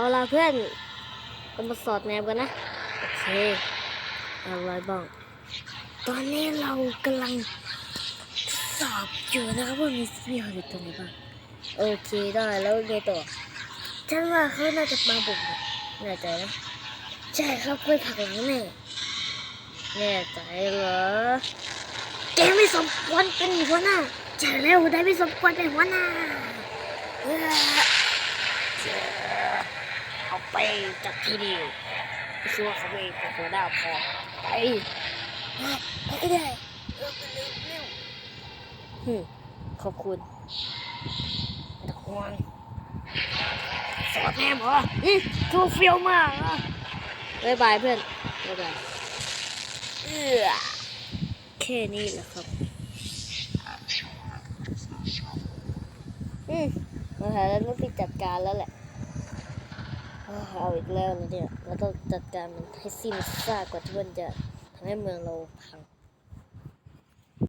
เอาละเพื่อนเรามาสอดแนมกันนะ โอเคเอาไว้บ้างตอนนี้เรากำลังสอบอยู่นะครับว่ามีมีอะไรตรงไหนบ้าง โอเคได้แล้วไงต่อ ฉันว่าเขาน่าจะมาบุกแน่ใจนะ ใช่ครับเพื่อนผักหลังแน่แน่ใจเหรอ แกไม่สมควรเป็นหัวหน้าใช่แล้วได้ไม่สมควรเป็นหัวหน้า ไปจากที่นี่ไม่ชัวาเขาไม่เป็นหัวหน้าพอไปไปก็ได้เออไปเร็วเร็วฮึมขอบคุณไม่ต้องห่วงสอดแนมเหรออืมทูเฟียวมากอะบ๊ายบายเพื่อนบ๊ายบายเออแค่นี้แหละครับ อืมมาหาแล้วต้องไปจัดการแล้วแหละเอา เอาอีกแล้วนะเนี่ยเราต้องจัดการมันให้สิ้นซากกว่าที่มันจะทำให้เมืองเราพัง